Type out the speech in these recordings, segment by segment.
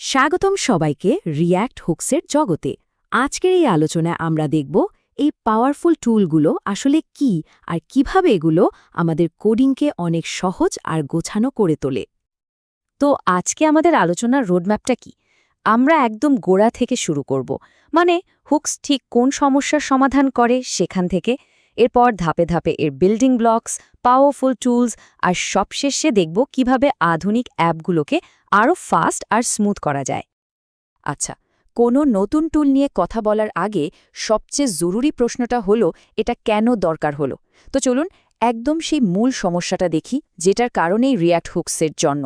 স্বাগতম সবাইকে রিয়্যাক্ট হুকসের জগতে। আজকের এই আলোচনায় আমরা দেখব এই পাওয়ারফুল টুলগুলো আসলে কি আর কীভাবে এগুলো আমাদের কোডিংকে অনেক সহজ আর গোছানো করে তোলে। তো আজকে আমাদের আলোচনার রোডম্যাপটা কি? আমরা একদম গোড়া থেকে শুরু করব। মানে হুকস ঠিক কোন সমস্যার সমাধান করে সেখান থেকে এরপর ধাপে ধাপে এর বিল্ডিং ব্লকস পাওয়ারফুল টুলস আর সবশেষে দেখব কীভাবে আধুনিক অ্যাপগুলোকে আরও ফাস্ট আর স্মুথ করা যায়। আচ্ছা কোনো নতুন টুল নিয়ে কথা বলার আগে সবচেয়ে জরুরি প্রশ্নটা হলো, এটা কেন দরকার হলো? তো চলুন একদম সেই মূল সমস্যাটা দেখি, যেটার কারণেই রিয়াক্ট হুকসের জন্য।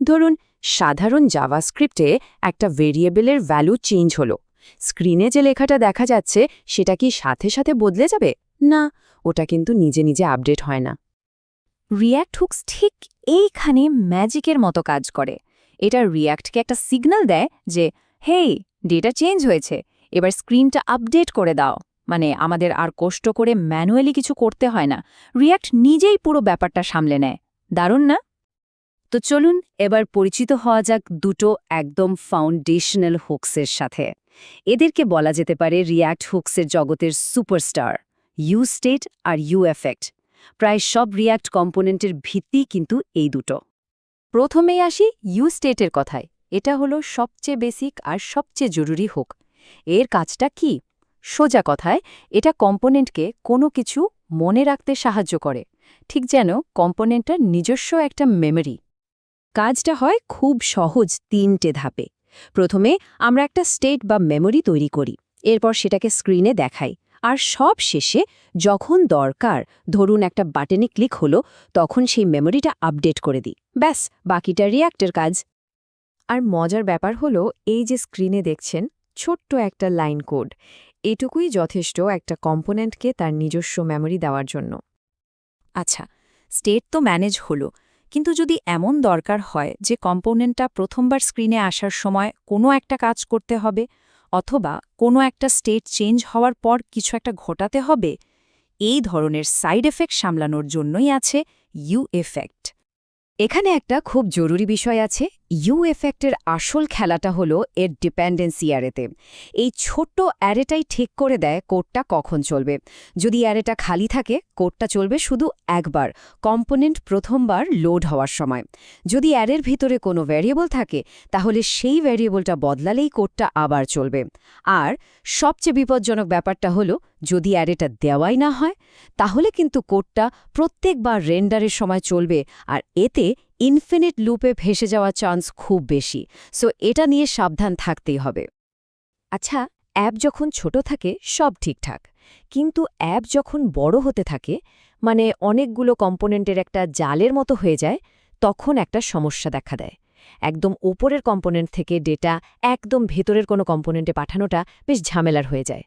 ধরুন, সাধারণ জাভাস্ক্রিপ্টে একটা ভেরিয়েবলের ভ্যালু চেঞ্জ হলো। স্ক্রিনে যে লেখাটা দেখা যাচ্ছে, সেটা কি সাথে সাথে বদলে যাবে? না, ওটা কিন্তু নিজে নিজে আপডেট হয় না। রিয়্যাক্ট হুকস ঠিক এইখানে ম্যাজিকের মতো কাজ করে। এটা রিয়্যাক্টকে একটা সিগন্যাল দেয় যে, হেই, ডেটা চেঞ্জ হয়েছে, এবার স্ক্রিনটা আপডেট করে দাও। মানে আমাদের আর কষ্ট করে ম্যানুয়ালি কিছু করতে হয় না। রিয়্যাক্ট নিজেই পুরো ব্যাপারটা সামলে নেয়। দারুণ না? তো চলুন এবার পরিচিত হওয়া যাক দুটো একদম ফাউন্ডেশনাল হুকসের সাথে। এদেরকে বলা যেতে পারে রিয়্যাক্ট হুকসের জগতের সুপারস্টার। ইউ স্টেট আর ইউ এফেক্ট প্রায় সব রিয়্যাক্ট কম্পোনেন্টের ভিত্তি কিন্তু এই দুটো। প্রথমেই আসি ইউ স্টেটের কথায়। এটা হলো সবচেয়ে বেসিক আর সবচেয়ে জরুরি হোক। এর কাজটা কি? সোজা কথায়, এটা কম্পোনেন্টকে কোনো কিছু মনে রাখতে সাহায্য করে। ঠিক যেন কম্পোনেন্টটার নিজস্ব একটা মেমরি কাজটা হয় খুব সহজ তিনটে ধাপে। প্রথমে আমরা একটা স্টেট বা মেমরি তৈরি করি। এরপর সেটাকে স্ক্রিনে দেখাই। আর সব শেষে যখন দরকার, ধরুন একটা বাটনে ক্লিক হলো, তখন সেই মেমোরিটা আপডেট করে দিই। ব্যাস, বাকিটা রিয়াক্টের কাজ। আর মজার ব্যাপার হলো, এই যে স্ক্রিনে দেখছেন, ছোট্ট একটা লাইন কোড এটুকুই যথেষ্ট একটা কম্পোনেন্টকে তার নিজস্ব মেমোরি দেওয়ার জন্য। আচ্ছা স্টেট তো ম্যানেজ হলো, কিন্তু যদি এমন দরকার হয় যে কম্পোনেন্টটা প্রথমবার স্ক্রিনে আসার সময় কোনো একটা কাজ করতে হবে অথবা কোনো একটা স্টেট চেঞ্জ হওয়ার পর কিছু একটা ঘটাতে হবে, এই ধরনের সাইড এফেক্ট সামলানোর জন্যই আছে ইউ এফেক্ট এখানে একটা খুব জরুরি বিষয় আছে ইউ এফেক্টের আসল খেলাটা হলো এর ডিপেন্ডেন্সি অ্যারেতে এই ছোট্ট অ্যারেটাই ঠিক করে দেয় কোডটা কখন চলবে। যদি অ্যারেটা খালি থাকে, কোডটা চলবে শুধু একবার কম্পোনেন্ট প্রথমবার লোড হওয়ার সময়। যদি অ্যারের ভিতরে কোনো ভ্যারিয়েবল থাকে, তাহলে সেই ভ্যারিয়েবলটা বদলালেই কোডটা আবার চলবে। আর সবচেয়ে বিপজ্জনক ব্যাপারটা হলো, যদি অ্যারেটা দেওয়াই না হয়, তাহলে কিন্তু কোডটা প্রত্যেকবার রেন্ডারের সময় চলবে, আর এতে ইনফিনিট লুপে ভেসে যাওয়ার চান্স খুব বেশি। সো এটা নিয়ে সাবধান থাকতেই হবে। আচ্ছা অ্যাপ যখন ছোট থাকে, সব ঠিকঠাক। কিন্তু অ্যাপ যখন বড় হতে থাকে মানে অনেকগুলো কম্পোনেন্টের একটা জালের মতো হয়ে যায়, তখন একটা সমস্যা দেখা দেয়। একদম ওপরের কম্পোনেন্ট থেকে ডেটা একদম ভেতরের কোনো কম্পোনেন্টে পাঠানোটা বেশ ঝামেলার হয়ে যায়।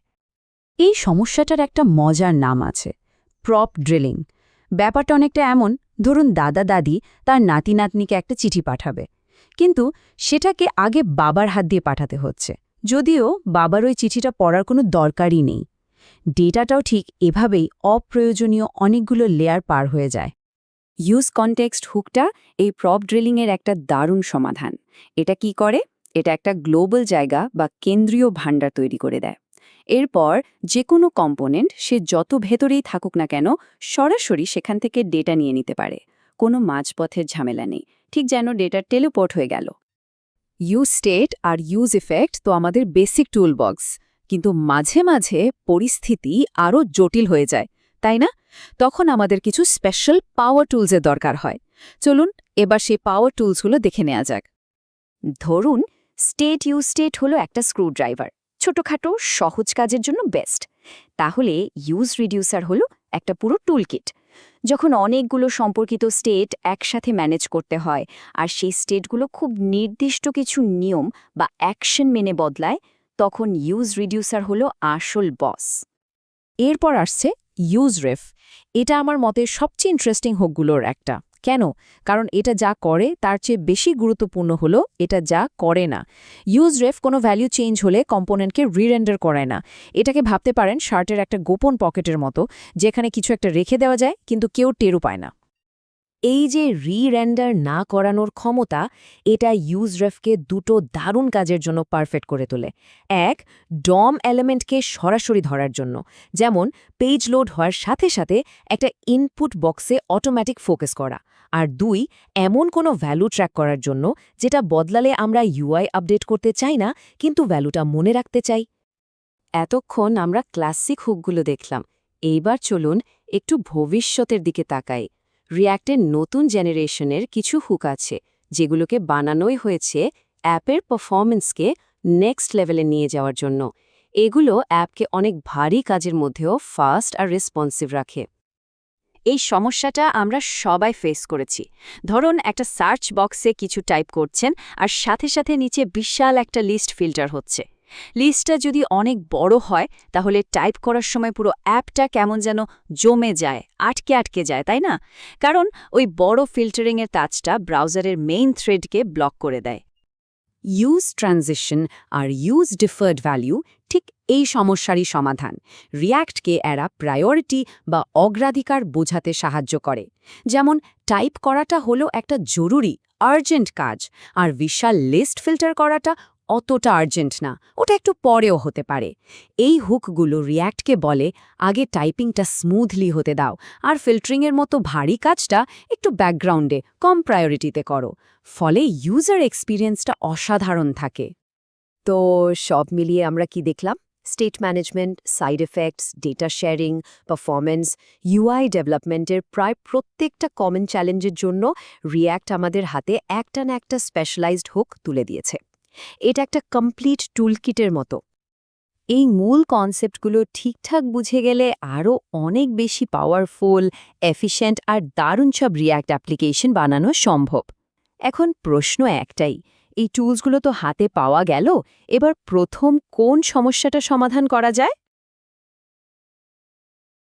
এই সমস্যাটার একটা মজার নাম আছে প্রপ ড্রিলিং ব্যাপারটা অনেকটা এমন ধরুন দাদা দাদি তার নাতি নাতনিকে একটা চিঠি পাঠাবে। কিন্তু সেটাকে আগে বাবার হাত দিয়ে পাঠাতে হচ্ছে। যদিও বাবার ওই চিঠিটা পড়ার কোনো দরকারই নেই। ডেটাটাও ঠিক এভাবেই অপ্রয়োজনীয় অনেকগুলো লেয়ার পার হয়ে যায়। ইউজ কনটেক্সট হুকটা এই প্রপ ড্রিলিংয়ের একটা দারুণ সমাধান। এটা কি করে? এটা একটা গ্লোবাল জায়গা বা কেন্দ্রীয় ভাণ্ডার তৈরি করে দেয়। এরপর যে কোনো কম্পোনেন্ট সে যত ভেতরেই থাকুক না কেন সরাসরি সেখান থেকে ডেটা নিয়ে নিতে পারে। কোনো মাঝপথের ঝামেলা নেই। ঠিক যেন ডেটা টেলিপোর্ট হয়ে গেল। ইউজ স্টেট আর ইউজ ইফেক্ট তো আমাদের বেসিক টুল বক্স কিন্তু মাঝে মাঝে পরিস্থিতি আরও জটিল হয়ে যায়, তাই না? তখন আমাদের কিছু স্পেশাল পাওয়ার টুলসের দরকার হয়। চলুন এবার সেই পাওয়ার টুলসগুলো দেখে নেওয়া যাক। ধরুন স্টেট ইউজ স্টেট হলো একটা স্ক্রুড্রাইভার ছোটখাটো, সহজ কাজের জন্য বেস্ট তাহলে ইউজ রিডিউসার হলো একটা পুরো টুলকিট যখন অনেকগুলো সম্পর্কিত স্টেট একসাথে ম্যানেজ করতে হয়, আর সেই স্টেটগুলো খুব নির্দিষ্ট কিছু নিয়ম বা অ্যাকশন মেনে বদলায়, তখন ইউজ রিডিউসার হলো আসল বস এরপর আসছে ইউজ রেফ এটা আমার মতে সবচেয়ে ইন্টারেস্টিং হোকগুলোর একটা। কেন? কারণ এটা যা করে, তার চেয়ে বেশি গুরুত্বপূর্ণ হলো, এটা যা করে না। ইউজ রেফ কোনো ভ্যালু চেঞ্জ হলে কম্পোনেন্টকে রিরেন্ডার করায় না। এটাকে ভাবতে পারেন, শার্টের একটা গোপন পকেটের মতো, যেখানে কিছু একটা রেখে দেওয়া যায়, কিন্তু কেউ টেরও পায় না। এই যে রি রেন্ডার না করানোর ক্ষমতা, এটা ইউজরেফকে দুটো দারুণ কাজের জন্য পারফেক্ট করে তোলে। এক ডম এলিমেন্টকে সরাসরি ধরার জন্য। যেমন পেজ লোড হওয়ার সাথে সাথে একটা ইনপুট বক্সে অটোমেটিক ফোকাস করা। আর দুই, এমন কোনো ভ্যালু ট্র্যাক করার জন্য যেটা বদলালে আমরা ইউআই আপডেট করতে চাই না, কিন্তু ভ্যালুটা মনে রাখতে চাই। এতক্ষণ আমরা ক্লাসিক হুকগুলো দেখলাম। এইবার চলুন একটু ভবিষ্যতের দিকে তাকাই। রিয়্যাক্টের নতুন জেনারেশনের কিছু হুক আছে, যেগুলোকে বানানোই হয়েছে অ্যাপের পারফরমেন্সকে নেক্সট লেভেলে নিয়ে যাওয়ার জন্য। এগুলো অ্যাপকে অনেক ভারী কাজের মধ্যেও ফাস্ট আর রেসপন্সিভ রাখে। এই সমস্যাটা আমরা সবাই ফেস করেছি। ধরুন, একটা সার্চ বক্সে কিছু টাইপ করছেন আর সাথে সাথে নিচে বিশাল একটা লিস্ট ফিল্টার হচ্ছে। লিস্টটা যদি অনেক বড় হয়, তাহলে টাইপ করার সময় পুরো অ্যাপটা কেমন যেন জমে যায়, আটকে আটকে যায়, তাই না? কারণ ওই বড় ফিল্টারিংয়ের তাজটা ব্রাউজারের মেইন থ্রেডকে ব্লক করে দেয়। ইউজ ট্রানজিশন আর ইউজ ডিফার্ড ভ্যালু ঠিক এই সমস্যারই সমাধান। রিয়্যাক্টকে এরা প্রায়োরিটি বা অগ্রাধিকার বোঝাতে সাহায্য করে। যেমন, টাইপ করাটা হলো একটা জরুরি, আর্জেন্ট কাজ, আর বিশাল লিস্ট ফিল্টার করাটা অতটা আর্জেন্ট না, ওটা একটু পরেও হতে পারে। এই হুকগুলো রিয়্যাক্টকে বলে, আগে টাইপিংটা স্মুথলি হতে দাও, আর ফিল্টারিংয়ের মতো ভারী কাজটা একটু ব্যাকগ্রাউন্ডে, কম প্রায়োরিটিতে করো। ফলে ইউজার এক্সপিরিয়েন্সটা অসাধারণ থাকে। তো সব মিলিয়ে আমরা কি দেখলাম? State management, side effects, data sharing performance UI ডেভেলপমেন্টের প্রায় প্রত্যেকটা কমন চ্যালেঞ্জের জন্য রিয়্যাক্ট আমাদের হাতে একটা না একটা স্পেশালাইজড হুক তুলে দিয়েছে। এটা একটা কমপ্লিট টুলকিটের মতো। এই মূল কনসেপ্টগুলো ঠিকঠাক বুঝে গেলে আরও অনেক বেশি পাওয়ারফুল এফিশিয়েন্ট আর দারুণ সব রিয়্যাক্ট অ্যাপ্লিকেশন বানানো সম্ভব। এখন প্রশ্ন একটাই, এই টুলসগুলো তো হাতে পাওয়া গেল, এবার প্রথম কোন সমস্যাটা সমাধান করা যায়?